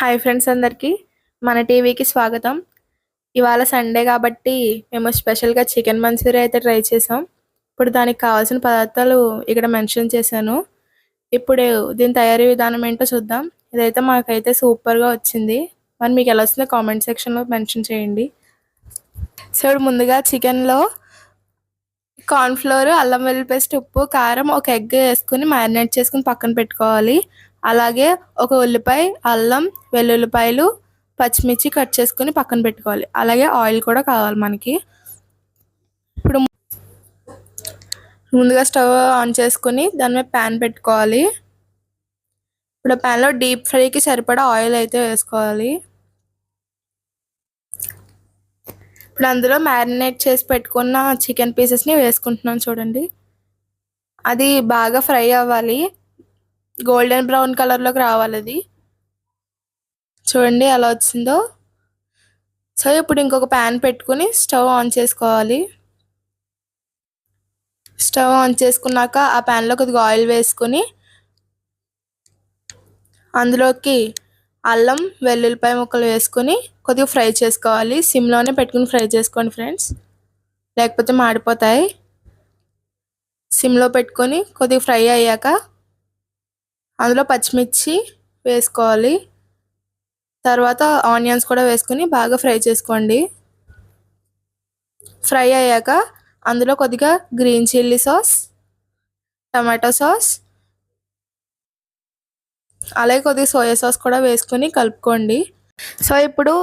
Hi friends అందరికీ. మన టీవీకి స్వాగతం. ఇవాళ సండే కాబట్టి మేము స్పెషల్గా చికెన్ మంచూరియా అయితే ట్రై చేసాం. ఇప్పుడు దానికి కావాల్సిన పదార్థాలు ఇక్కడ మెన్షన్ చేశాను. ఇప్పుడు దీని తయారీ విధానం ఏంటో చూద్దాం. ఇదైతే మాకైతే సూపర్గా వచ్చింది. మరి మీకు ఎలా వచ్చిందో కామెంట్ సెక్షన్లో మెన్షన్ చేయండి. సో ఇప్పుడు ముందుగా చికెన్లో కార్న్ఫ్లోర్ అల్లం వెల్లుల్లి పేస్ట్ ఉప్పు కారం ఒక ఎగ్ వేసుకుని మ్యారినేట్ చేసుకుని పక్కన పెట్టుకోవాలి. అలాగే ఒక ఉల్లిపాయ అల్లం వెల్లుల్లిపాయలు పచ్చిమిర్చి కట్ చేసుకుని పక్కన పెట్టుకోవాలి. అలాగే ఆయిల్ కూడా కావాలి మనకి. ఇప్పుడు ముందుగా స్టవ్ ఆన్ చేసుకుని దాని మీద ప్యాన్ పెట్టుకోవాలి. ఇప్పుడు ప్యాన్లో డీప్ ఫ్రైకి సరిపడా ఆయిల్ అయితే వేసుకోవాలి. ఇప్పుడు అందులో మ్యారినేట్ చేసి పెట్టుకున్న చికెన్ పీసెస్ని వేసుకుంటున్నాను చూడండి. అది బాగా ఫ్రై అవ్వాలి. గోల్డెన్ బ్రౌన్ కలర్లోకి రావాలి అది. చూడండి ఎలా వచ్చిందో. సో ఇప్పుడు ఇంకొక ప్యాన్ పెట్టుకుని స్టవ్ ఆన్ చేసుకోవాలి. స్టవ్ ఆన్ చేసుకున్నాక ఆ ప్యాన్లో కొద్దిగా ఆయిల్ వేసుకుని అందులోకి అల్లం వెల్లుల్లిపాయ ముక్కలు వేసుకొని కొద్దిగా ఫ్రై చేసుకోవాలి. సిమ్లోనే పెట్టుకుని ఫ్రై చేసుకోండి ఫ్రెండ్స్. లేకపోతే మాడిపోతాయి. సిమ్లో పెట్టుకొని కొద్దిగా ఫ్రై అయ్యాక అందులో పచ్చిమిర్చి వేసుకోవాలి. తర్వాత ఆనియన్స్ కూడా వేసుకొని బాగా ఫ్రై చేసుకోండి. ఫ్రై అయ్యాక అందులో కొద్దిగా green chilli sauce tomato sauce అలాగే కొద్దిగా సోయా సాస్ కూడా వేసుకొని కలుపుకోండి. సో ఇప్పుడు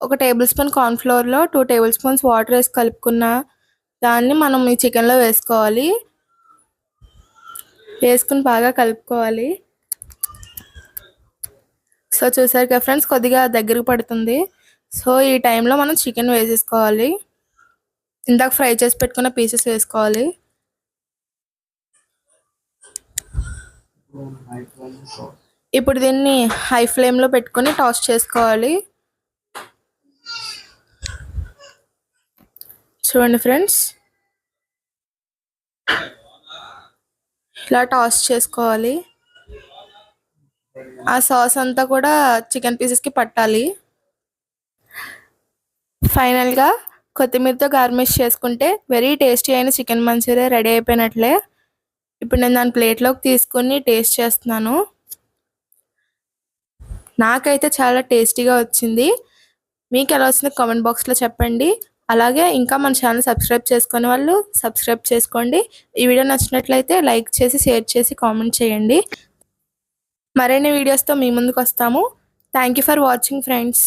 ఒక టేబుల్ స్పూన్ కార్న్ఫ్లోర్లో టూ టేబుల్ స్పూన్స్ వాటర్ వేసి కలుపుకున్న దాన్ని మనం ఈ చికెన్లో వేసుకోవాలి. వేసుకుని బాగా కలుపుకోవాలి. సో చూసారు కదా ఫ్రెండ్స్ కొద్దిగా దగ్గరకు పడుతుంది. సో ఈ టైంలో మనం చికెన్ వేసేసుకోవాలి. ఇందాక ఫ్రై చేసి పెట్టుకున్న పీసెస్ వేసుకోవాలి. ఇప్పుడు దీన్ని హై ఫ్లేమ్లో పెట్టుకొని టాస్ చేసుకోవాలి. చూడండి ఫ్రెండ్స్. ఇలా టాస్ చేసుకోవాలి. ఆ సాస్ అంతా కూడా చికెన్ పీసెస్కి పట్టాలి. ఫైనల్గా కొత్తిమీరతో గార్నిష్ చేసుకుంటే వెరీ టేస్టీ అయిన చికెన్ మంచూరియా రెడీ అయిపోయినట్లే. ఇప్పుడు నేను దాని ప్లేట్లోకి తీసుకొని టేస్ట్ చేస్తున్నాను. నాకైతే చాలా టేస్టీగా వచ్చింది. మీకు ఎలా వచ్చింది కామెంట్ బాక్స్లో చెప్పండి. అలాగే ఇంకా మన ఛానల్ సబ్స్క్రైబ్ చేసుకునే వాళ్ళు సబ్స్క్రైబ్ చేసుకోండి. ఈ వీడియో నచ్చినట్లయితే లైక్ చేసి షేర్ చేసి కామెంట్ చేయండి. మరిన్ని వీడియోస్తో మీ ముందుకు వస్తాము. Thank for watching friends